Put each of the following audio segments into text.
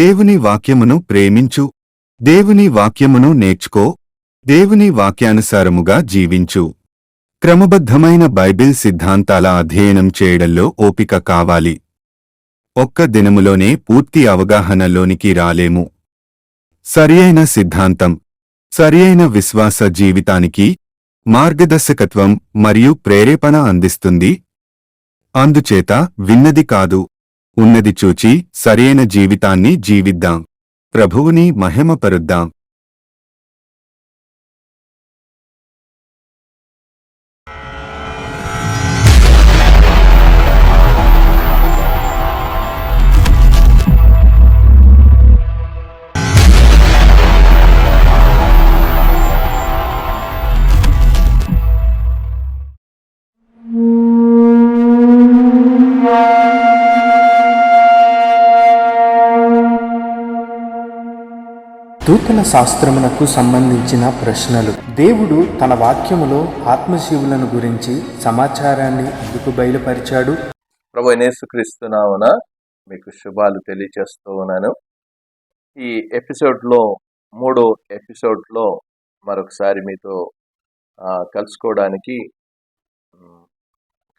దేవుని వాక్యమును ప్రేమించు. దేవుని వాక్యమును నేర్చుకో. దేవుని వాక్యానుసారముగా జీవించు. క్రమబద్ధమైన బైబిల్ సిద్ధాంతాల అధ్యయనం చేయడంలో ఓపిక కావాలి. ఒక్క దినములోనే పూర్తి అవగాహనలోనికి రాలేము. సరియైన సిద్ధాంతం. సరియైన విశ్వాస జీవితానికి మార్గదర్శకత్వం మరియు ప్రేరేపణ అందిస్తుంది. అందుచేత విన్నది కాదు. ఉన్నది చూచి సరియైన జీవితాన్ని జీవిద్దాం. ప్రభువుని మహిమపరుద్దాం. నూతన శాస్త్రమునకు సంబంధించిన ప్రశ్నలు. దేవుడు తన వాక్యములో ఆత్మజీవులను గురించి సమాచారాన్ని ఎందుకు బయలుపరిచాడు? ప్రభు యేసుక్రీస్తునామన మీకు శుభాలు తెలియజేస్తూ ఉన్నాను. ఈ ఎపిసోడ్లో మూడో ఎపిసోడ్లో మరొకసారి మీతో కలుసుకోవడానికి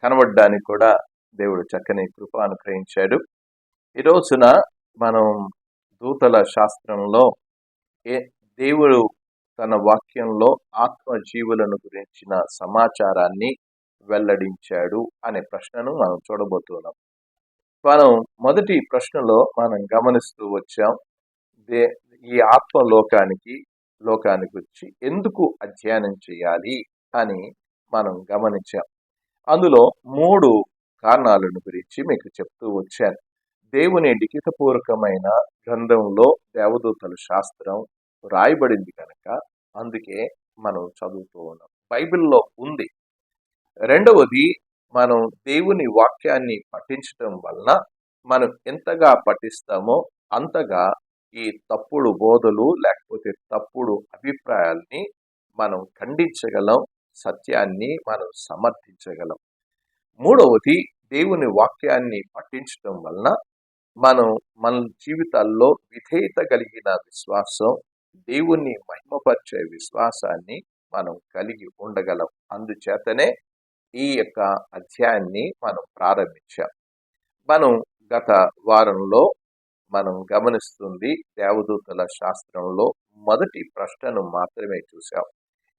కనబడడానికి కూడా దేవుడు చక్కని కృప అనుగ్రహించాడు. ఈ రోజున మనం దూతల శాస్త్రంలో దేవుడు తన వాక్యంలో ఆత్మజీవులను గురించిన సమాచారాన్ని వెల్లడించాడు అనే ప్రశ్నను మనం చూడబోతున్నాం. మనం మొదటి ప్రశ్నలో మనం గమనిస్తూ వచ్చాం దే ఈ ఆత్మ లోకానికి లోకానికి వచ్చి ఎందుకు అధ్యయనం చేయాలి అని మనం గమనించాం. అందులో మూడు కారణాలను గురించి మీకు చెప్తూ వచ్చాను. దేవుని లిఖితపూర్వకమైన గ్రంథంలో దేవదూతల శాస్త్రం రాయబడింది కనుక అందుకే మనం చదువుతూ ఉన్నాం. బైబిల్లో ఉంది. రెండవది మనం దేవుని వాక్యాన్ని పఠించటం వలన మనం ఎంతగా పఠిస్తామో అంతగా ఈ తప్పుడు బోధలు లేకపోతే తప్పుడు అభిప్రాయాల్ని మనం ఖండించగలం సత్యాన్ని మనం సమర్థించగలం. మూడవది దేవుని వాక్యాన్ని పఠించటం వలన మనం మన జీవితాల్లో విధేయత కలిగిన విశ్వాసం దేవుణ్ణి మహిమపరిచే విశ్వాసాన్ని మనం కలిగి ఉండగలం. అందుచేతనే ఈ యొక్క అధ్యాయాన్ని మనం ప్రారంభించాం. మనం గత వారంలో మనం గమనిస్తుంది దేవదూతల శాస్త్రంలో మొదటి ప్రశ్నను మాత్రమే చూసాం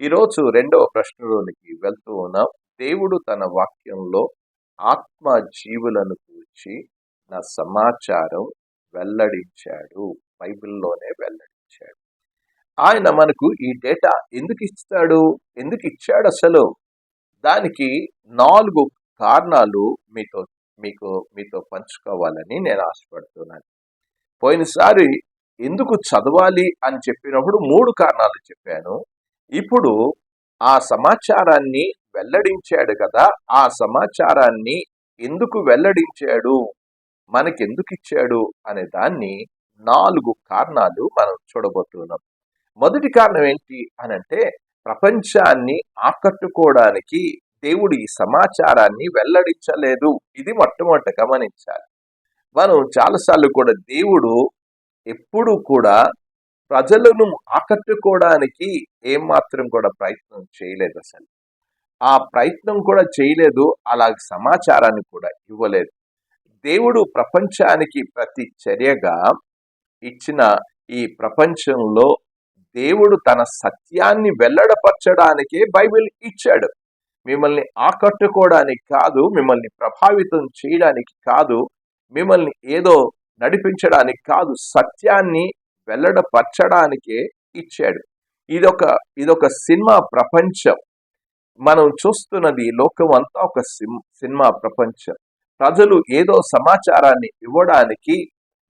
ఈరోజు రెండవ ప్రశ్నలోనికి వెళ్తూ ఉన్నాం. దేవుడు తన వాక్యంలో ఆత్మ జీవులను కూర్చి నా సమాచారం వెల్లడించాడు. బైబిల్లోనే వెల్లడించాడు. ఆయన మనకు ఈ డేటా ఎందుకు ఇస్తాడు? ఎందుకు ఇచ్చాడు అసలు? దానికి నాలుగు కారణాలు మీతో మీకు మీతో పంచుకోవాలని నేను ఆశపడుతున్నాను. పోయినసారి ఎందుకు చదవాలి అని చెప్పినప్పుడు మూడు కారణాలు చెప్పాను. ఇప్పుడు ఆ సమాచారాన్ని వెల్లడించాడు కదా ఆ సమాచారాన్ని ఎందుకు వెల్లడించాడు? మనకెందుకు ఇచ్చాడు అనే దాన్ని నాలుగు కారణాలు మనం చూడబోతున్నాం. మొదటి కారణం ఏంటి అని అంటే ప్రపంచాన్ని ఆకట్టుకోవడానికి దేవుడు ఈ సమాచారాన్ని వెల్లడించలేదు. ఇది మొట్టమొదట గమనించాలి. మనం చాలాసార్లు కూడా దేవుడు ఎప్పుడు కూడా ప్రజలను ఆకట్టుకోవడానికి ఏమాత్రం కూడా ప్రయత్నం చేయలేదు అసలు. ఆ ప్రయత్నం కూడా చేయలేదు అలాగే సమాచారాన్ని కూడా ఇవ్వలేదు. దేవుడు ప్రపంచానికి ప్రతి చర్యగా ఇచ్చిన ఈ ప్రపంచంలో దేవుడు తన సత్యాన్ని వెల్లడపరచడానికే బైబిల్ ఇచ్చాడు. మిమ్మల్ని ఆకట్టుకోవడానికి కాదు మిమ్మల్ని ప్రభావితం చేయడానికి కాదు మిమ్మల్ని ఏదో నడిపించడానికి కాదు సత్యాన్ని వెల్లడపరచడానికే ఇచ్చాడు. ఇదొక ఇదొక సినిమా ప్రపంచం. మనం చూస్తున్నది లోకం అంతా ఒక సిమ్- సినిమా ప్రపంచం. ప్రజలు ఏదో సమాచారాన్ని ఇవ్వడానికి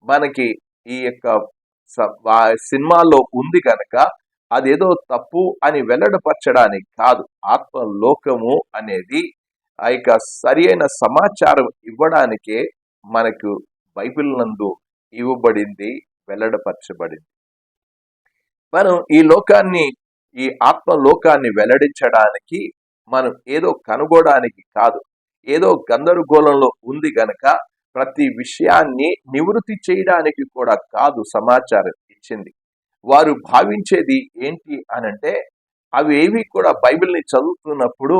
మనకి ఈ యొక్క వా- సినిమాలో ఉంది కనుక అదేదో తప్పు అని వెల్లడపరచడానికి కాదు. ఆత్మలోకము అనేది ఆ యొక్క సరి అయిన సమాచారం ఇవ్వడానికే మనకు బైబిల్ నందు ఇవ్వబడింది వెల్లడపరచబడింది. మనం ఈ లోకాన్ని ఈ ఆత్మలోకాన్ని వెల్లడించడానికి మనం ఏదో కనుగోడానికి కాదు. ఏదో గందరగోళంలో ఉంది గనక ప్రతి విషయాన్ని నివృత్తి చేయడానికి కూడా కాదు సమాచారం ఇచ్చింది. వారు భావించేది ఏంటి అనంటే అవి ఏవి కూడా బైబిల్ని చదువుతున్నప్పుడు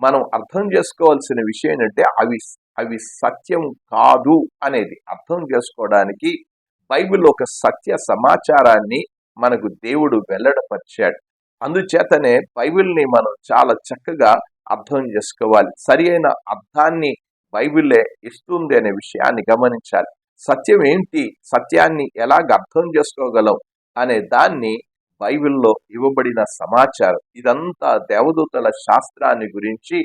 మనం అర్థం చేసుకోవాల్సిన విషయం ఏంటంటే అవి అవి సత్యం కాదు అనేది. అర్థం చేసుకోవడానికి బైబిల్ ఒక సత్య సమాచారాన్ని మనకు దేవుడు వెల్లడపరిచాడు. అందుచేతనే బైబిల్ని మనం చాలా చక్కగా అర్థం చేసుకోవాలి. సరి అయిన అర్థాన్ని బైబిలే ఇస్తుంది అనే విషయాన్ని గమనించాలి. సత్యం ఏంటి? సత్యాన్ని ఎలాగ అర్థం చేసుకోగలం? అనే దాన్ని బైబిల్లో ఇవ్వబడిన సమాచారం. ఇదంతా దేవదూతల శాస్త్రాన్ని గురించి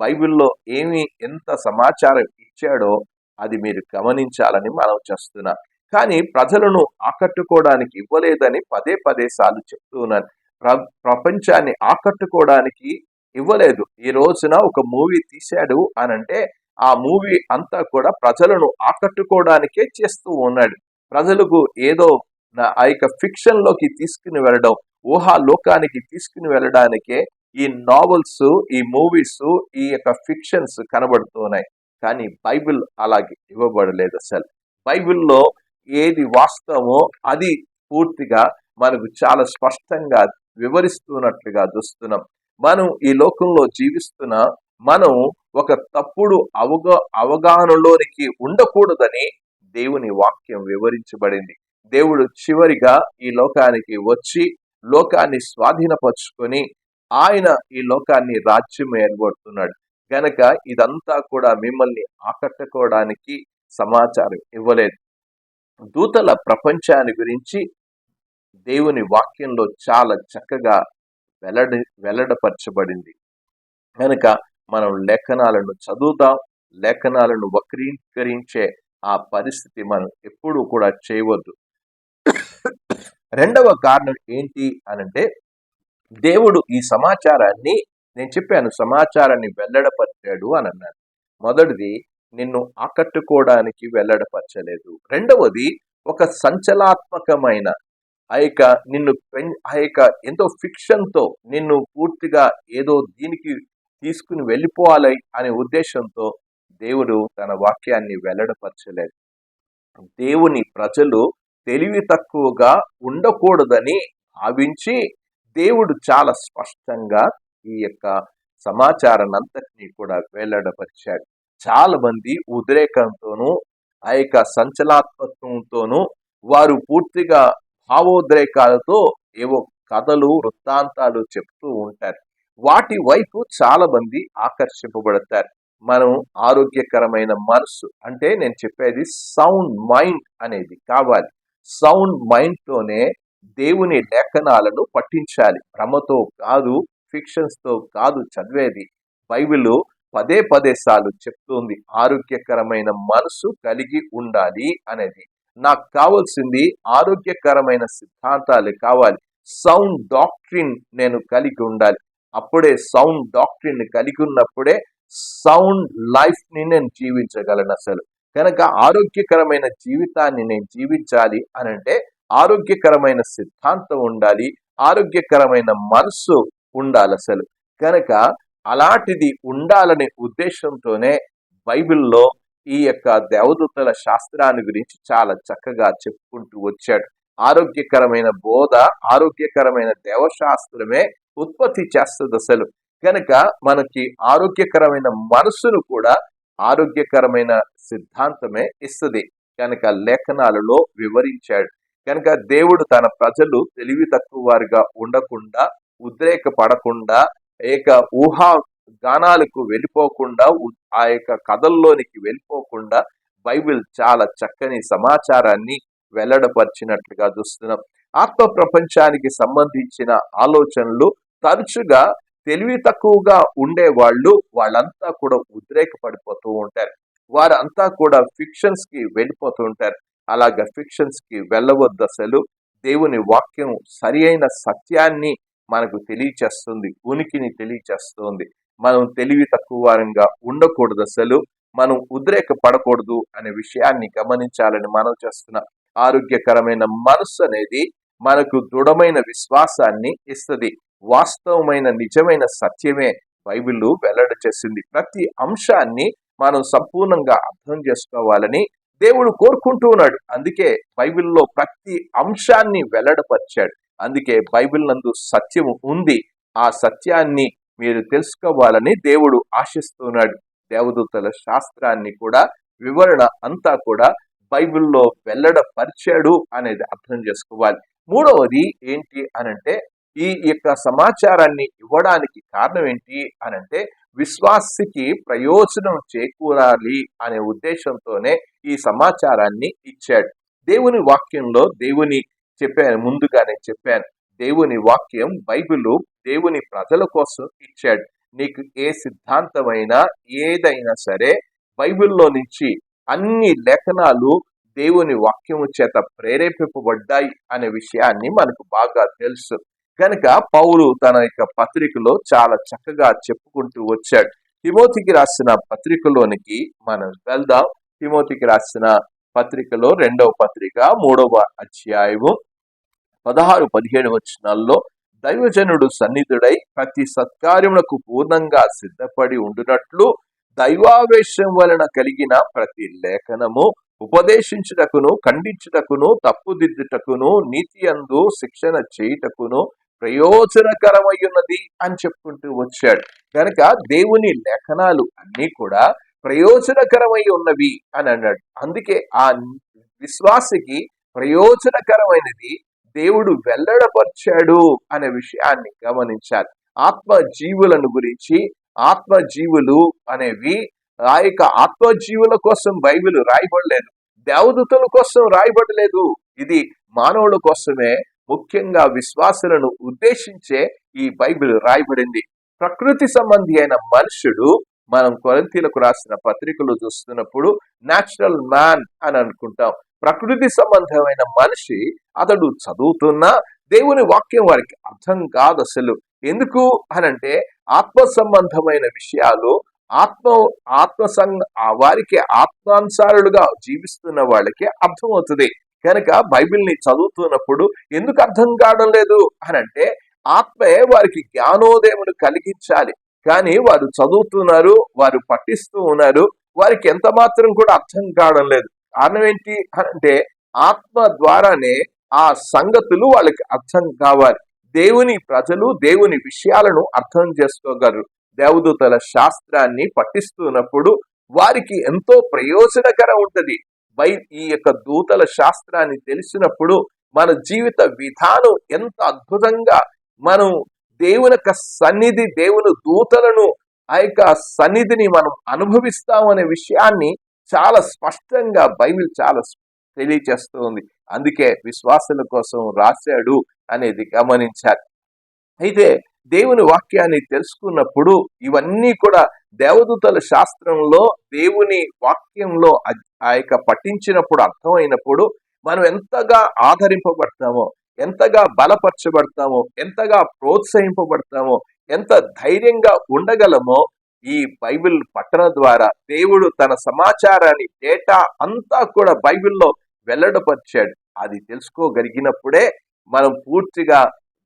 బైబిల్లో ఏమి ఎంత సమాచారం ఇచ్చాడో అది మీరు గమనించాలని మనం చేస్తున్నాం. కానీ ప్రజలను ఆకట్టుకోవడానికి ఇవ్వలేదని పదే పదే సార్లు చెప్తూ ఉన్నాను. ప్రపంచాన్ని ఆకట్టుకోవడానికి ఇవ్వలేదు. ఈ రోజున ఒక మూవీ తీశాడు అని అంటే ఆ మూవీ అంతా కూడా ప్రజలను ఆకట్టుకోవడానికే చేస్తూ ఉన్నాడు. ప్రజలకు ఏదో నా- ఆ యొక్క ఫిక్షన్లోకి తీసుకుని వెళ్ళడం ఊహా లోకానికి తీసుకుని వెళ్ళడానికే ఈ నావెల్స్ ఈ మూవీస్ ఈ యొక్క ఫిక్షన్స్ కనబడుతూ ఉన్నాయి కానీ బైబిల్ అలాగే ఇవ్వబడలేదు అసలు. బైబిల్లో ఏది వాస్తవమో అది పూర్తిగా మనకు చాలా స్పష్టంగా వివరిస్తున్నట్లుగా చూస్తున్నాం. మనం ఈ లోకంలో జీవిస్తున్న మనం ఒక తప్పుడు అవగా అవగాహనలోనికి ఉండకూడదని దేవుని వాక్యం వివరించబడింది. దేవుడు చివరిగా ఈ లోకానికి వచ్చి లోకాన్ని స్వాధీనపరుచుకొని ఆయన ఈ లోకాన్ని రాజ్యం ఏర్పడుతున్నాడు. గనక ఇదంతా కూడా మిమ్మల్ని ఆకట్టుకోవడానికి సమాచారం ఇవ్వలేదు. దూతల ప్రపంచాన్ని గురించి దేవుని వాక్యంలో చాలా చక్కగా వెల్లడి వెల్లడపరచబడింది. కనుక మనం లేఖనాలను చదువుదాం. లేఖనాలను వక్రీకరించే ఆ పరిస్థితి మనం ఎప్పుడూ కూడా చేయవద్దు. రెండవ కారణం ఏంటి అనంటే దేవుడు ఈ సమాచారాన్ని నేను చెప్పాను సమాచారాన్ని వెల్లడపరిచాడు అని అన్నాను మొదటిది నిన్ను ఆకట్టుకోవడానికి వెల్లడపరచలేదు. రెండవది ఒక సంచలాత్మకమైన ఆ యొక్క నిన్ను పెం- ఆ యొక్క ఎంతో ఫిక్షన్తో నిన్ను పూర్తిగా ఏదో దీనికి తీసుకుని వెళ్ళిపోవాలి అనే ఉద్దేశంతో దేవుడు తన వాక్యాన్ని వెల్లడపరచలేదు. దేవుని ప్రజలు తెలివి తక్కువగా ఉండకూడదని భావించి దేవుడు చాలా స్పష్టంగా ఈ యొక్క సమాచారాన్ని అంతటినీ కూడా వెల్లడపరిచాడు. చాలా మంది ఉద్రేకంతోనూ ఆ యొక్క సంచలాత్మకంతోనూ వారు పూర్తిగా భావోద్రేకాలతో ఏవో కథలు వృత్తాంతాలు చెప్తూ ఉంటారు. వాటి వైపు చాలా మంది ఆకర్షింపబడతారు. మనం ఆరోగ్యకరమైన మనసు అంటే నేను చెప్పేది సౌండ్ మైండ్ అనేది కావాలి. సౌండ్ మైండ్తోనే దేవుని లేఖనాలను పఠించాలి. భ్రమతో కాదు ఫిక్షన్స్తో కాదు చదివేది. బైబిల్ పదే పదే సార్లు చెప్తుంది ఆరోగ్యకరమైన మనసు కలిగి ఉండాలి అనేది. నాకు కావాల్సింది ఆరోగ్యకరమైన సిద్ధాంతాలు కావాలి. సౌండ్ డాక్ట్రిన్ నేను కలిగి ఉండాలి. అప్పుడే సౌండ్ డాక్ట్రిన్ కలిగి ఉన్నప్పుడే సౌండ్ లైఫ్ని నేను జీవించగలను అసలు. కనుక ఆరోగ్యకరమైన జీవితాన్ని నేను జీవించాలి అని అంటే ఆరోగ్యకరమైన సిద్ధాంతం ఉండాలి. ఆరోగ్యకరమైన మనస్సు ఉండాలి అసలు. కనుక అలాంటిది ఉండాలనే ఉద్దేశంతోనే బైబిల్లో ఈ యొక్క దేవదూతల శాస్త్రాన్ని గురించి చాలా చక్కగా చెప్పుకుంటూ వచ్చాడు. ఆరోగ్యకరమైన బోధ ఆరోగ్యకరమైన దేవశాస్త్రమే ఉత్పత్తి చేస్తుంది అసలు. కనుక మనకి ఆరోగ్యకరమైన మనసును కూడా ఆరోగ్యకరమైన సిద్ధాంతమే ఇస్తుంది. కనుక లేఖనాలలో వివరించాడు. కనుక దేవుడు తన ప్రజలు తెలివి తక్కువ వారిగా ఉండకుండా ఉద్రేక పడకుండా ఏక ఊహా గానాలకు వెళ్ళిపోకుండా ఆ యొక్క కథల్లోనికి వెళ్ళిపోకుండా బైబిల్ చాలా చక్కని సమాచారాన్ని వెల్లడపరిచినట్లుగా చూస్తున్నాం. ఆత్మ ప్రపంచానికి సంబంధించిన ఆలోచనలు తరచుగా తెలివి తక్కువగా ఉండే వాళ్ళు వాళ్ళంతా కూడా ఉద్రేకపడిపోతూ ఉంటారు. వారంతా కూడా ఫిక్షన్స్కి వెళ్ళిపోతూ ఉంటారు. అలాగ ఫిక్షన్స్కి వెళ్ళవద్దు అసలు. దేవుని వాక్యం సరి అయిన సత్యాన్ని మనకు తెలియచేస్తుంది ఉనికిని తెలియచేస్తుంది. మనం తెలివి తక్కువ వారంగా ఉండకూడదు అసలు. మనం ఉద్రేక పడకూడదు అనే విషయాన్ని గమనించాలని మనం చేస్తున్న ఆరోగ్యకరమైన మనస్సు అనేది మనకు దృఢమైన విశ్వాసాన్ని ఇస్తుంది. వాస్తవమైన నిజమైన సత్యమే బైబిల్ వెల్లడి చేసింది. ప్రతి అంశాన్ని మనం సంపూర్ణంగా అర్థం చేసుకోవాలని దేవుడు కోరుకుంటూ ఉన్నాడు. అందుకే బైబిల్లో ప్రతి అంశాన్ని వెల్లడపరిచాడు. అందుకే బైబిల్ నందు సత్యము ఉంది. ఆ సత్యాన్ని మీరు తెలుసుకోవాలని దేవుడు ఆశిస్తున్నాడు. దేవదూతల శాస్త్రాన్ని కూడా వివరణ అంతా కూడా బైబిల్లో వెల్లడపరిచాడు అనేది అర్థం చేసుకోవాలి. మూడవది ఏంటి అనంటే ఈ యొక్క సమాచారాన్ని ఇవ్వడానికి కారణం ఏంటి అనంటే విశ్వాసికి ప్రయోజనం చేకూరాలి అనే ఉద్దేశంతోనే ఈ సమాచారాన్ని ఇచ్చాడు. దేవుని వాక్యంలో దేవుని చెప్పాను ముందుగానే చెప్పాను. దేవుని వాక్యం బైబిల్ దేవుని ప్రజల కోసం ఇచ్చాడు. నీకు ఏ సిద్ధాంతమైనా ఏదైనా సరే బైబిల్లో నుంచి అన్ని లేఖనాలు దేవుని వాక్యము చేత ప్రేరేపింపబడ్డాయి అనే విషయాన్ని మనకు బాగా తెలుసు. కనుక పౌలు తన యొక్క పత్రికలో చాలా చక్కగా చెప్పుకుంటూ వచ్చాడు. తిమోతికి రాసిన పత్రికలోనికి మనం వెళ్దాం. తిమోతికి రాసిన పత్రికలో రెండవ పత్రిక మూడవ అధ్యాయము పదహారు పదిహేడు వచనాల్లో దైవజనుడు సన్నిధుడై ప్రతి సత్కార్యములకు పూర్ణంగా సిద్ధపడి ఉండునట్లు దైవావేశం వలన కలిగిన ప్రతి లేఖనము ఉపదేశించుటకును ఖండించుటకును తప్పుదిద్దుటకును నీతి అందు శిక్షణ చేయుటకును ప్రయోజనకరమయ్యున్నది అని చెప్పుకుంటూ వచ్చాడు. కనుక దేవుని లేఖనాలు అన్నీ కూడా ప్రయోజనకరమై ఉన్నవి అని అన్నాడు. అందుకే ఆ విశ్వాసికి ప్రయోజనకరమైనది దేవుడు వెల్లడపరిచాడు అనే విషయాన్ని గమనించాలి. ఆత్మ జీవులను గురించి ఆత్మ జీవులు అనేవి ఆ యొక్క ఆత్మజీవుల కోసం బైబిల్ రాయబడలేదు. దేవదూతల కోసం రాయబడలేదు. ఇది మానవుల కోసమే ముఖ్యంగా విశ్వాసులను ఉద్దేశించే ఈ బైబిల్ రాయబడింది. ప్రకృతి సంబంధి అయిన మనుషుడు మనం కొరంతీలకు రాసిన పత్రికలు చూస్తున్నప్పుడు న్యాచురల్ మ్యాన్ అని అనుకుంటాం. ప్రకృతి సంబంధమైన మనిషి అతడు చదువుతున్నా దేవుని వాక్యం వారికి అర్థం కాదు అసలు. ఎందుకు అనంటే ఆత్మ సంబంధమైన విషయాలు ఆత్మ ఆత్మ సంఘ వారికి ఆత్మానుసారులుగా జీవిస్తున్న వాళ్ళకి అర్థమవుతుంది. కనుక బైబిల్ని చదువుతున్నప్పుడు ఎందుకు అర్థం కావడం లేదు అనంటే ఆత్మే వారికి జ్ఞానోదయమును కలిగించాలి. కానీ వారు చదువుతున్నారు వారు పఠిస్తూ ఉన్నారు వారికి ఎంత మాత్రం కూడా అర్థం కావడం లేదు. కారణం ఏంటి అంటే ఆత్మ ద్వారానే ఆ సంగతులు వాళ్ళకి అర్థం కావాలి. దేవుని ప్రజలు దేవుని విషయాలను అర్థం చేసుకోగలరు. దేవదూతల శాస్త్రాన్ని పఠిస్తున్నప్పుడు వారికి ఎంతో ప్రయోజనకరం ఉంటుంది. బై ఈ యొక్క దూతల శాస్త్రాన్ని తెలిసినప్పుడు మన జీవిత విధానం ఎంత అద్భుతంగా మనం దేవుని యొక్క సన్నిధి దేవుని దూతలను ఆ యొక్క సన్నిధిని మనం అనుభవిస్తాం అనే విషయాన్ని చాలా స్పష్టంగా బైబిల్ చాలా తెలియచేస్తూ ఉంది. అందుకే విశ్వాసుల కోసం రాశాడు అనేది గమనించాలి. అయితే దేవుని వాక్యాన్ని తెలుసుకున్నప్పుడు ఇవన్నీ కూడా దేవదూతల శాస్త్రంలో దేవుని వాక్యంలో ఆ- ఆ యొక్క పఠించినప్పుడు అర్థమైనప్పుడు మనం ఎంతగా ఆదరింపబడతామో ఎంతగా బలపరచబడతామో ఎంతగా ప్రోత్సహింపబడతామో ఎంత ధైర్యంగా ఉండగలమో ఈ బైబిల్ పట్టణ ద్వారా దేవుడు తన సమాచారాన్ని డేటా అంతా కూడా బైబిల్లో వెల్లడపరిచాడు. అది తెలుసుకోగలిగినప్పుడే మనం పూర్తిగా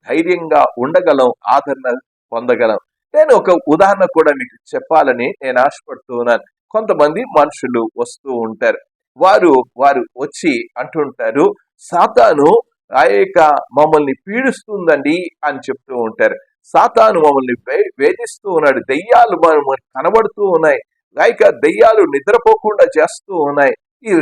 ధైర్యంగా ఉండగలం ఆదరణ పొందగలం. నేను ఒక ఉదాహరణ కూడా మీకు చెప్పాలని నేను ఆశపడుతూ ఉన్నాను కొంతమంది మనుషులు వస్తూ ఉంటారు. వారు వారు వచ్చి అంటుంటారు సాతాను ఆ యొక్క మమ్మల్ని పీడిస్తుందండి అని చెప్తూ ఉంటారు. సాతాను మమ్మల్ని వేధిస్తూ ఉన్నాడు. దెయ్యాలు మనం కనబడుతూ ఉన్నాయి. లేక దెయ్యాలు నిద్రపోకుండా చేస్తూ ఉన్నాయి.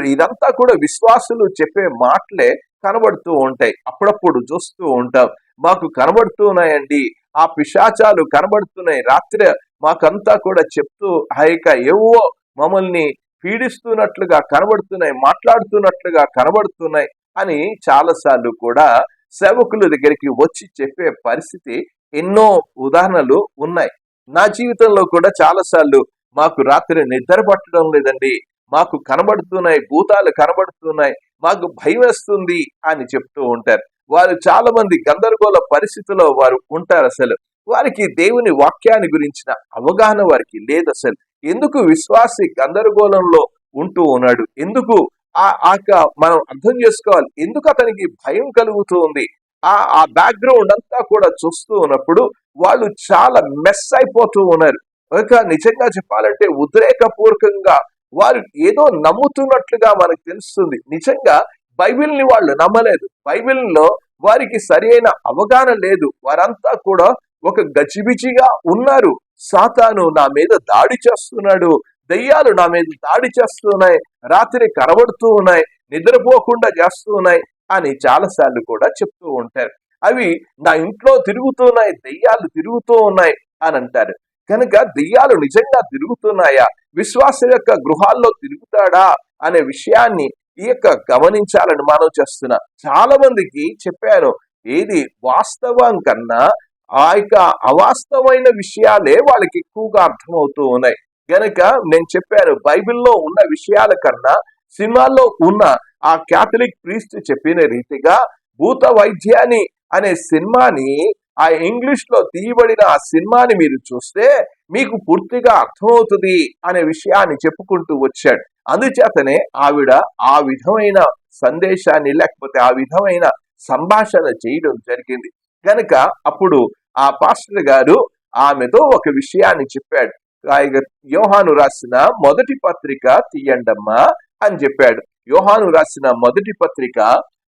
ఇదంతా కూడా విశ్వాసులు చెప్పే మాటలే కనబడుతూ ఉంటాయి. అప్పుడప్పుడు చూస్తూ ఉంటాం. మాకు కనబడుతూ ఉన్నాయండి. ఆ పిశాచాలు కనబడుతున్నాయి. రాత్రి మాకంతా కూడా చెప్తూ ఆ యొక్క ఏవో మమ్మల్ని పీడిస్తున్నట్లుగా కనబడుతున్నాయి మాట్లాడుతున్నట్లుగా కనబడుతున్నాయి అని చాలాసార్లు కూడా సేవకుల దగ్గరికి వచ్చి చెప్పే పరిస్థితి ఎన్నో ఉదాహరణలు ఉన్నాయి. నా జీవితంలో కూడా చాలాసార్లు మాకు రాత్రి నిద్ర పట్టడం లేదండి. మాకు కనబడుతున్నాయి భూతాలు కనబడుతున్నాయి మాకు భయం వేస్తుంది అని చెప్తూ ఉంటారు. వారు చాలా మంది గందరగోళ పరిస్థితిలో వారు ఉంటారు అసలు. వారికి దేవుని వాక్యాన్ని గురించిన అవగాహన వారికి లేదు అసలు. ఎందుకు విశ్వాసి గందరగోళంలో ఉంటూ ఉన్నాడు? ఎందుకు ఆ ఆక మనం అర్థం చేసుకోవాలి. ఎందుకు అతనికి భయం కలుగుతూ ఉంది? ఆ ఆ బ్యాక్గ్రౌండ్ అంతా కూడా చూస్తూ ఉన్నప్పుడు వాళ్ళు చాలా మెస్ అయిపోతూ ఉన్నారు. ఒక నిజంగా చెప్పాలంటే ఉద్రేకపూర్వకంగా వారు ఏదో నమ్ముతున్నట్లుగా మనకు తెలుస్తుంది. నిజంగా బైబిల్ని వాళ్ళు నమ్మలేదు. బైబిల్లో వారికి సరైన అవగాహన లేదు. వారంతా కూడా ఒక గజిబిజిగా ఉన్నారు. సాతాను నా మీద దాడి చేస్తున్నాడు. దయ్యాలు నా మీద దాడి చేస్తున్నాయి. రాత్రి కరబడుతూ ఉన్నాయి. నిద్రపోకుండా చేస్తూ ఉన్నాయి. అని చాలాసార్లు కూడా చెప్తూ ఉంటారు. అవి నా ఇంట్లో తిరుగుతున్నాయి దెయ్యాలు తిరుగుతూ ఉన్నాయి అని అంటారు. కనుక దెయ్యాలు నిజంగా తిరుగుతున్నాయా? విశ్వాస యొక్క గృహాల్లో తిరుగుతాడా? అనే విషయాన్ని ఈ యొక్క గమనించాలని మనం చేస్తున్నా. చాలా మందికి చెప్పాను ఏది వాస్తవం కన్నా ఆ యొక్క అవాస్తవమైన విషయాలే వాళ్ళకి ఎక్కువగా అర్థమవుతూ ఉన్నాయి. గనక నేను చెప్పాను బైబిల్లో ఉన్న విషయాల కన్నా సినిమాల్లో ఉన్న ఆ క్యాథలిక్ ప్రీస్ట్ చెప్పిన రీతిగా భూత వైద్యాన్ని అనే సినిమాని ఆ ఇంగ్లీష్లో తీయబడిన ఆ సినిమాని మీరు చూస్తే మీకు పూర్తిగా అర్థమవుతుంది అనే విషయాన్ని చెప్పుకుంటూ వచ్చాడు. అందుచేతనే ఆవిడ ఆ విధమైన సందేశాన్ని లేకపోతే ఆ విధమైన సంభాషణ చేయడం జరిగింది. కనుక అప్పుడు ఆ పాస్టర్ గారు ఆమెతో ఒక విషయాన్ని చెప్పాడు. యోహాను రాసిన మొదటి పత్రిక తీయండమ్మా అని చెప్పాడు. యోహాను రాసిన మొదటి పత్రిక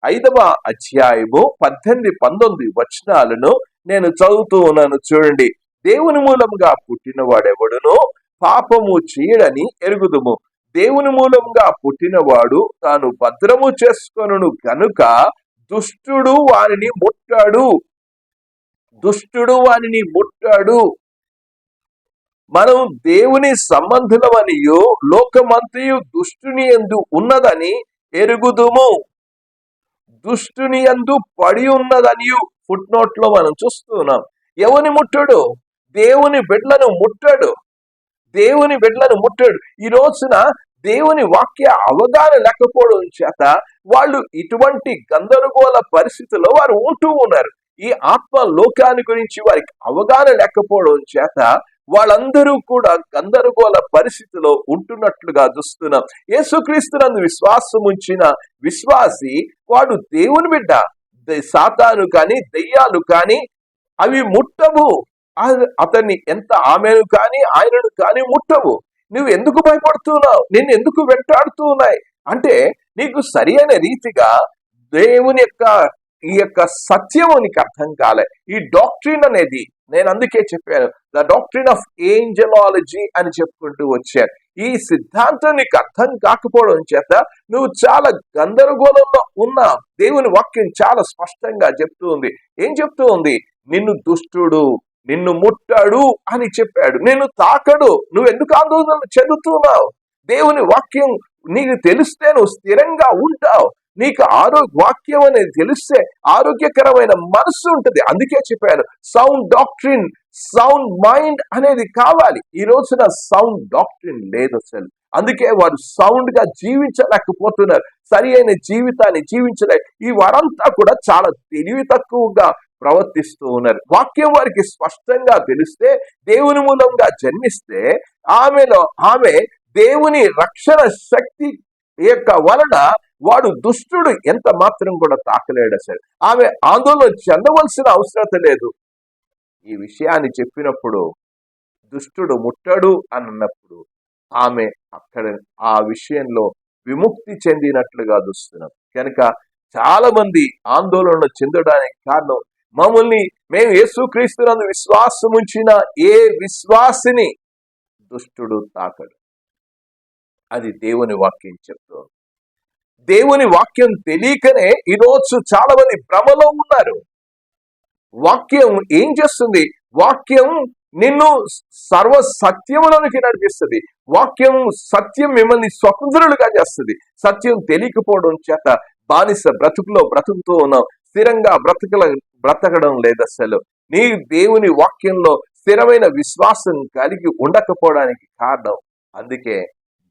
ఐదవ అధ్యాయము పద్దెనిమిది పంతొమ్మిది వచనాలను నేను చదువుతూ ఉన్నాను చూడండి. దేవుని మూలముగా పుట్టినవాడెవడును పాపము చేయడని ఎరుగుదుము. దేవుని మూలంగా పుట్టినవాడు తాను భద్రము చేసుకొనును గనుక దుష్టుడు వారిని ముట్టాడు. దుష్టుడు వారిని ముట్టాడు. మనం దేవుని సంబంధులమనియు లోకమంతయు దుష్టుని ఎందు ఉన్నదని ఎరుగుదుము. దుష్టుని ఎందు పడి ఉన్నదనియు ఫుట్ నోట్లో మనం చూస్తున్నాం. ఎవని ముట్టడు? దేవుని బిడ్లను ముట్టడు. దేవుని బిడ్లను ముట్టాడు. ఈ రోజున దేవుని వాక్య అవగాహన లేకపోవడం చేత వాళ్ళు ఇటువంటి గందరగోళ పరిస్థితుల్లో వారు ఉంటూ ఉన్నారు. ఈ ఆత్మ లోకాన్ని గురించి వారికి అవగాహన లేకపోవడం చేత వాళ్ళందరూ కూడా గందరగోళ పరిస్థితిలో ఉంటున్నట్లుగా చూస్తున్నాం. యేసుక్రీస్తునందు విశ్వాసం ఉంచిన విశ్వాసి వాడు దేవుని బిడ్డ. సాతాను కానీ దెయ్యాలు కానీ అవి ముట్టవు. అతన్ని ఎంత ఆమెను కానీ ఆయనను కానీ ముట్టవు. నువ్వు ఎందుకు భయపడుతున్నావు? నేను ఎందుకు వెంటాడుతూ ఉన్నాయి అంటే నీకు సరి అయిన రీతిగా దేవుని యొక్క ఈ యొక్క సత్యము నీకు అర్థం కాలే. ఈ డాక్ట్రిన్ అనేది నేను అందుకే చెప్పాను ద డాక్ట్రిన్ ఆఫ్ ఏంజలాలజీ అని చెప్పుకుంటూ వచ్చాను ఈ సిద్ధాంతం నీకు అర్థం కాకపోవడం చేత నువ్వు చాలా గందరగోళంలో ఉన్న దేవుని వాక్యం చాలా స్పష్టంగా చెప్తూ ఉంది. ఏం చెప్తూ ఉంది? నిన్ను దుష్టుడు నిన్ను ముట్టాడు అని చెప్పాడు. నిన్ను తాకడు. నువ్వు ఎందుకు ఆందోళన చెందుతున్నావు? దేవుని వాక్యం నీకు తెలిస్తే నువ్వు స్థిరంగా ఉంటావు. నీకు ఆరోగ్య వాక్యం అనేది తెలిస్తే ఆరోగ్యకరమైన మనస్సు ఉంటుంది. అందుకే చెప్పాను సౌండ్ డాక్ట్రిన్ సౌండ్ మైండ్ అనేది కావాలి. ఈ రోజున సౌండ్ డాక్ట్రిన్ లేదు అసలు. అందుకే వారు సౌండ్గా జీవించలేకపోతున్నారు. సరి అయిన జీవితాన్ని జీవించలే ఈ వారంతా కూడా చాలా తెలివి తక్కువగా ప్రవర్తిస్తూ ఉన్నారు. వాక్యం వారికి స్పష్టంగా తెలిస్తే దేవుని మూలంగా జన్మిస్తే ఆమెలో ఆమె దేవుని రక్షణ శక్తి యొక్క వలన వాడు దుష్టుడు ఎంత మాత్రం కూడా తాకలేడు అసలు. ఆమె ఆందోళన చెందవలసిన అవసరత లేదు. ఈ విషయాన్ని చెప్పినప్పుడు దుష్టుడు ముట్టడు అన్నప్పుడు ఆమె అక్కడ ఆ విషయంలో విముక్తి చెందినట్లుగా చూస్తున్నాం. కనుక చాలా మంది ఆందోళన చెందడానికి కారణం మమ్మల్ని మేము యేసుక్రీస్తునందు విశ్వాసం ఉంచిన ఏ విశ్వాసిని దుష్టుడు తాకడు. అది దేవుని వాక్యం చెప్తోంది. దేవుని వాక్యం తెలియకనే ఈరోజు చాలా మంది భ్రమలో ఉన్నారు. వాక్యం ఏం చేస్తుంది? వాక్యం నిన్ను సర్వ సత్యములోనికి నడిపిస్తుంది. వాక్యం సత్యం మిమ్మల్ని స్వతంత్రులుగా చేస్తుంది. సత్యం తెలియకపోవడం చేత బానిస బ్రతుకులో బ్రతుకుతూ ఉన్నాం స్థిరంగా బ్రతకల బ్రతకడం లేదు అసలు. నీ దేవుని వాక్యంలో స్థిరమైన విశ్వాసం కలిగి ఉండకపోవడానికి కారణం. అందుకే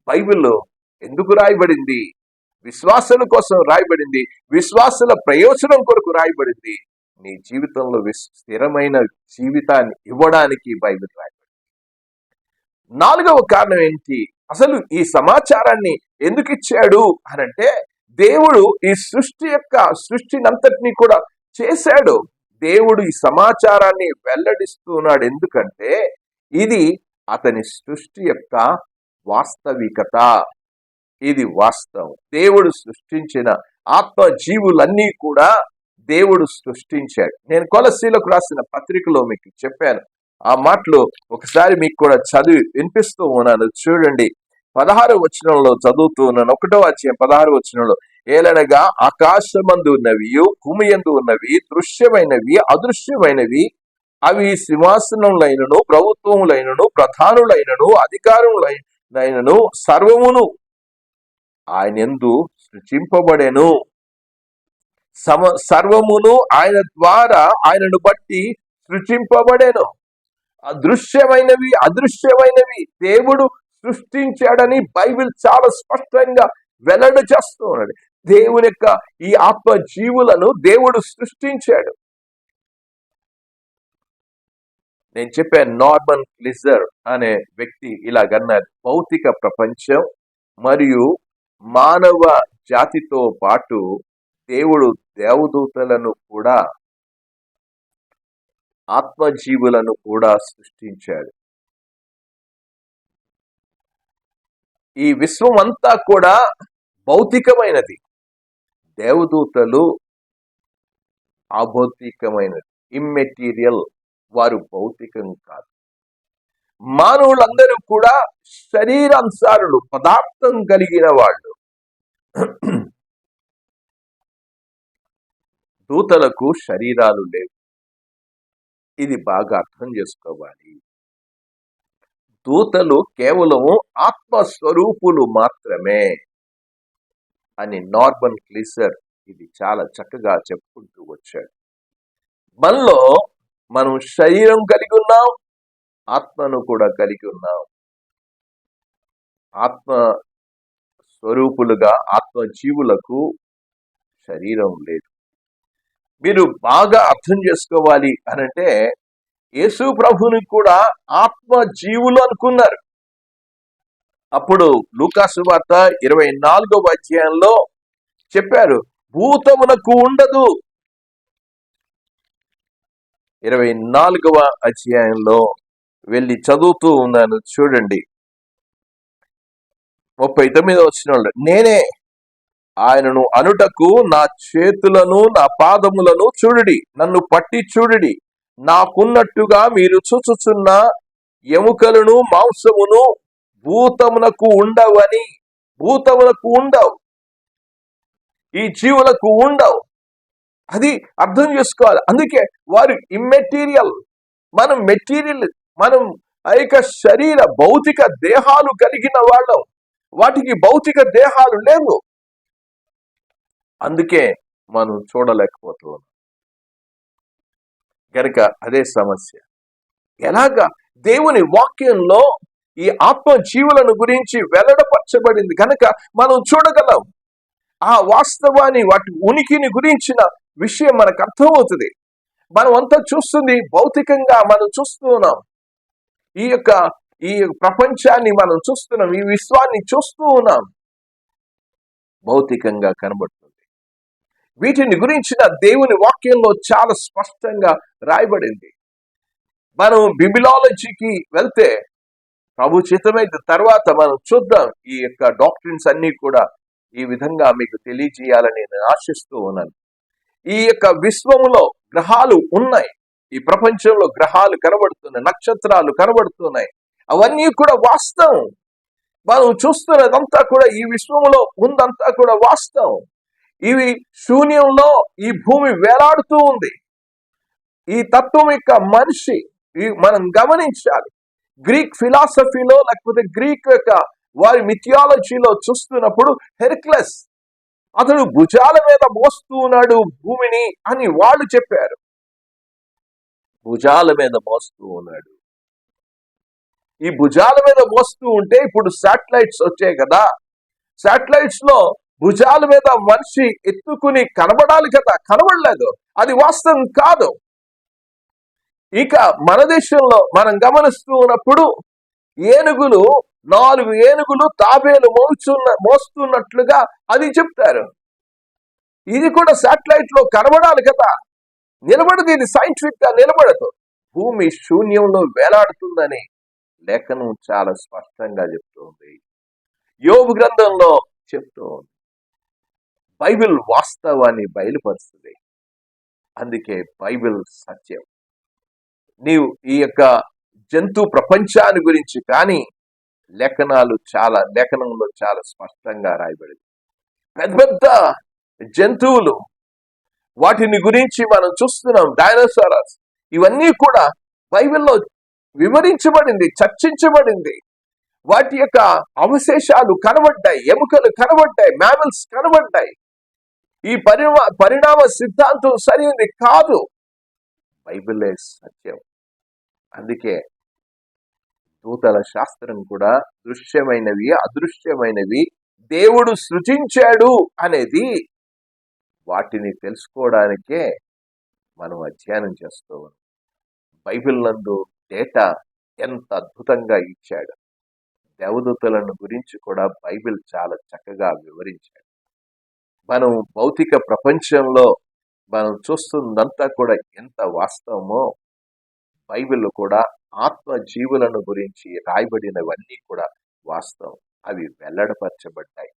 బైబిల్లో ఎందుకు రాయబడింది? విశ్వాసుల కోసం రాయబడింది. విశ్వాసుల ప్రయోజనం కొరకు రాయబడింది. నీ జీవితంలో స్థిరమైన జీవితాన్ని ఇవ్వడానికి బైబిల్ రాయబడింది. నాలుగవ కారణం ఏంటి? అసలు ఈ సమాచారాన్ని ఎందుకు ఇచ్చాడు? అనంటే దేవుడు ఈ సృష్టి యొక్క సృష్టినంతటినీ కూడా చేశాడు. దేవుడు ఈ సమాచారాన్ని వెల్లడిస్తున్నాడు. ఎందుకంటే ఇది అతని సృష్టి యొక్క వాస్తవికత. ఇది వాస్తవం. దేవుడు సృష్టించిన ఆత్మ జీవులన్నీ కూడా దేవుడు సృష్టించాడు. నేను కొలసీలకు రాసిన పత్రికలో మీకు చెప్పాను. ఆ మాటలు ఒకసారి మీకు కూడా చదివి వినిపిస్తూ ఉన్నాను. చూడండి. పదహారు వచనంలో చదువుతూ ఉన్నాను. ఒకటో అధ్యాయం పదహారు వచనంలో ఏలనగా ఆకాశమందు ఉన్నవి భూమియందు ఉన్నవి దృశ్యమైనవి అదృశ్యమైనవి. అవి సింహాసనములైనను ప్రభుత్వములైనను ప్రధానులైనను అధికారములైనను సర్వమును ఆయన ఎందు సృజింపబడెను. సమ సర్వమును ఆయన ద్వారా ఆయనను బట్టి సృజింపబడెను. అదృశ్యమైనవి అదృశ్యమైనవి దేవుడు సృష్టించాడని బైబిల్ చాలా స్పష్టంగా వెల్లడ చేస్తూ ఉన్నాడు దేవుని యొక్క ఈ ఆత్మ జీవులను దేవుడు సృష్టించాడు. నేను చెప్పే నార్మన్ క్లిజర్ అనే వ్యక్తి ఇలాగన్నారు. భౌతిక ప్రపంచం మరియు మానవ జాతితో పాటు దేవుడు దేవదూతలను కూడా ఆత్మజీవులను కూడా సృష్టించాడు. ఈ విశ్వం అంతా కూడా భౌతికమైనది. దేవదూతలు అభౌతికమైనది. ఇమ్మెటీరియల్ వారు భౌతికం కాదు. మానవులందరూ కూడా శరీరాంశారులు పదార్థం కలిగిన వాళ్ళు. దూతలకు శరీరాలు లేవు. ఇది బాగా అర్థం చేసుకోవాలి. దూతలు కేవలం ఆత్మస్వరూపులు మాత్రమే అని నార్మన్ క్లీసర్ ఇది చాలా చక్కగా చెప్పుకుంటూ వచ్చాడు. మనలో మనం శరీరం కలిగి ఉన్నాం ఆత్మను కూడా కలిగి ఉన్నాం ఆత్మ స్వరూపులుగా ఆత్మ జీవులకు శరీరం లేదు. మీరు బాగా అర్థం చేసుకోవాలి అనంటే యేసు ప్రభుని కూడా ఆత్మ జీవులు అనుకున్నారు. అప్పుడు లూకాసు వార్త ఇరవై నాలుగవ అధ్యాయంలో చెప్పారు భూతమునకు ఉండదు. ఇరవై నాలుగవ అధ్యాయంలో వెళ్ళి చదువుతూ ఉన్నాను చూడండి. ముప్పై తొమ్మిది వచ్చిన నేనే ఆయనను అనుటకు నా చేతులను నా పాదములను చూడుడి నన్ను పట్టి చూడుడి. నాకున్నట్టుగా మీరు చూచుచున్న ఎముకలను మాంసమును భూతమునకు ఉండవని భూతములకు ఉండవు. ఈ జీవులకు ఉండవు. అది అర్థం చేసుకోవాలి. అందుకే వారు ఇమ్మెటీరియల్ మనం మెటీరియల్ మనం ఆ శరీర భౌతిక దేహాలు కలిగిన వాళ్ళం. వాటికి భౌతిక దేహాలు లేవు. అందుకే మనం చూడలేకపోతున్నాం. కనుక అదే సమస్య. ఎలాగా? దేవుని వాక్యంలో ఈ ఆత్మ జీవులను గురించి వెల్లడపరచబడింది. కనుక మనం చూడగలం. ఆ వాస్తవాన్ని వాటి ఉనికిని గురించిన విషయం మనకు అర్థమవుతుంది. మనం అంతా చూస్తుంది భౌతికంగా మనం చూస్తూ ఉన్నాం. ఈ యొక్క ఈ ప్రపంచాన్ని మనం చూస్తున్నాం ఈ విశ్వాన్ని చూస్తూ ఉన్నాం. భౌతికంగా కనబడుతుంది. వీటిని గురించిన దేవుని వాక్యంలో చాలా స్పష్టంగా రాయబడింది. మనం బిబిలాలజీకి వెళ్తే ప్రభు చిత్తమైతే తర్వాత మనం చూద్దాం ఈ యొక్క డాక్టరీన్స్ అన్ని కూడా ఈ విధంగా మీకు తెలియజేయాలని నేను ఆశిస్తూ ఉన్నాను. ఈ యొక్క విశ్వములో గ్రహాలు ఉన్నాయి. ఈ ప్రపంచంలో గ్రహాలు కనబడుతున్నాయి నక్షత్రాలు కనబడుతున్నాయి. అవన్నీ కూడా వాస్తవం. మనం చూస్తున్నదంతా కూడా ఈ విశ్వంలో ఉందంతా కూడా వాస్తవం. ఇవి శూన్యంలో ఈ భూమి వేలాడుతూ ఉంది. ఈ తత్వం యొక్క మనిషి ఈ మనం గమనించాలి. గ్రీక్ ఫిలాసఫీలో లేకపోతే గ్రీక్ యొక్క వారి మిథియాలజీలో చూస్తున్నప్పుడు హెర్క్లెస్ అతడు భుజాల మీద మోస్తూ ఉన్నాడు భూమిని అని వాళ్ళు చెప్పారు. భుజాల మీద మోస్తూ ఉన్నాడు. ఈ భుజాల మీద మోస్తూ ఉంటే ఇప్పుడు శాటిలైట్స్ వచ్చాయి కదా. శాటిలైట్స్లో భుజాల మీద మనిషి ఎత్తుకుని కనబడాలి కదా. కనబడలేదు. అది వాస్తవం కాదు. ఇక మన దేశంలో మనం గమనిస్తూ ఉన్నప్పుడు ఏనుగులు నాలుగు ఏనుగులు తాబేలు మోచున్న మోస్తున్నట్లుగా అది చెప్తారు. ఇది కూడా శాటిలైట్లో కనబడాలి కదా. నిలబడదు ఇది సైంటిఫిక్గా నిలబడదు భూమి శూన్యంలో వేలాడుతుందని లేఖనం చాలా స్పష్టంగా చెప్తోంది. యోగు గ్రంథంలో చెప్తూ ఉంది బైబిల్ వాస్తవాన్ని బయలుపరుస్తుంది. అందుకే బైబిల్ సత్యం. నీవు ఈ యొక్క జంతు ప్రపంచాన్ని గురించి కానీ లేఖనాలు చాలా లేఖనంలో చాలా స్పష్టంగా రాయబడింది. పెద్ద పెద్ద జంతువులు వాటిని గురించి మనం చూస్తున్నాం డైనోసారస్ ఇవన్నీ కూడా బైబిల్లో వివరించబడింది చర్చించబడింది. వాటి యొక్క అవశేషాలు కనబడ్డాయి ఎముకలు కనబడ్డాయి మ్యామల్స్ కనబడ్డాయి. ఈ పరిణామ పరిణామ సిద్ధాంతం సరైనది కాదు. బైబిలే సత్యం. అందుకే దూతల శాస్త్రం కూడా దృశ్యమైనవి అదృశ్యమైనవి. దేవుడు సృజించాడు అనేది వాటిని తెలుసుకోవడానికే మనం అధ్యయనం చేస్తూ ఉన్నాం. బైబిల్ నందు డేటా ఎంత అద్భుతంగా ఇచ్చాడు. దేవదూతలను గురించి కూడా బైబిల్ చాలా చక్కగా వివరించాడు. మనం భౌతిక ప్రపంచంలో మనం చూస్తుందంతా కూడా ఎంత వాస్తవమో బైబిల్ కూడా ఆత్మ జీవులను గురించి రాయబడినవన్నీ కూడా వాస్తవం. అవి వెల్లడపరచబడ్డాయి.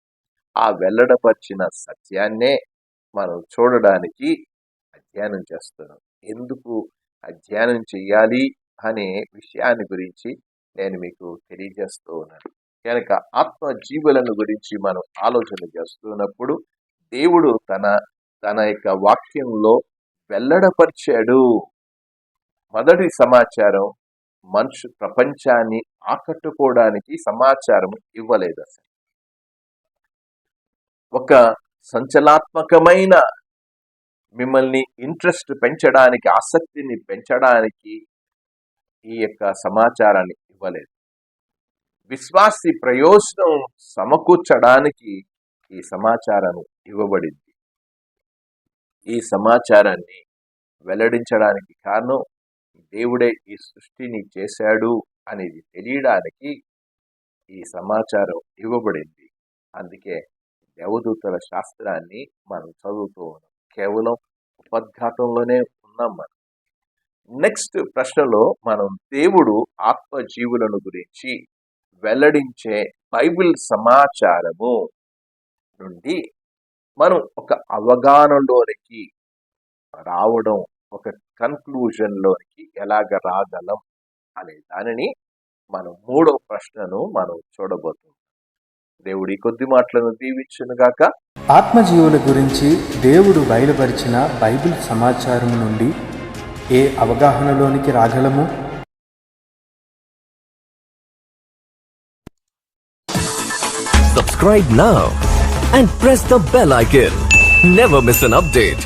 ఆ వెల్లడపరిచిన సత్యాన్నే మనం చూడడానికి అధ్యయనం చేస్తున్నాం. ఎందుకు అధ్యయనం చేయాలి అనే విషయాన్ని గురించి నేను మీకు తెలియజేస్తూ ఉన్నాను. కనుక ఆత్మ జీవులను గురించి మనం ఆలోచన చేస్తున్నప్పుడు దేవుడు తన తన యొక్క వాక్యంలో వెల్లడపరిచాడు. మొదటి సమాచారం మనుషు ప్రపంచాన్ని ఆకట్టుకోవడానికి సమాచారం ఇవ్వలేదు అసలు. ఒక సంచలాత్మకమైన మిమ్మల్ని ఇంట్రెస్ట్ పెంచడానికి ఆసక్తిని పెంచడానికి ఈ యొక్క సమాచారాన్ని ఇవ్వలేదు. విశ్వాసి ప్రయోజనం సమకూర్చడానికి ఈ సమాచారం ఇవ్వబడింది. ఈ సమాచారాన్ని వెల్లడించడానికి కారణం దేవుడే ఈ సృష్టిని చేశాడు అనేది తెలియడానికి ఈ సమాచారం ఇవ్వబడింది. అందుకే దేవదూతల శాస్త్రాన్ని మనం చదువుతూ ఉన్నాం. కేవలం ఉపద్ఘాతంలోనే ఉన్నాం మనం. నెక్స్ట్ ప్రశ్నలో మనం దేవుడు ఆత్మజీవులను గురించి వెల్లడించే బైబిల్ సమాచారము నుండి మనం ఒక అవగాహనలోనికి రావడం ఒక కన్క్లూజన్లోనికి ఎలాగ రాగలం అనే దానిని మనం మూడో ప్రశ్నను మనం చూడబోతున్నాం. దేవుడి కొద్ది మాటలను దీవించును గాక ఆత్మజీవుల గురించి దేవుడు బయలుపరిచిన బైబిల్ సమాచారం నుండి ఏ అవగాహనలోనికి రాగలము Subscribe now and press the bell icon. Never miss an update.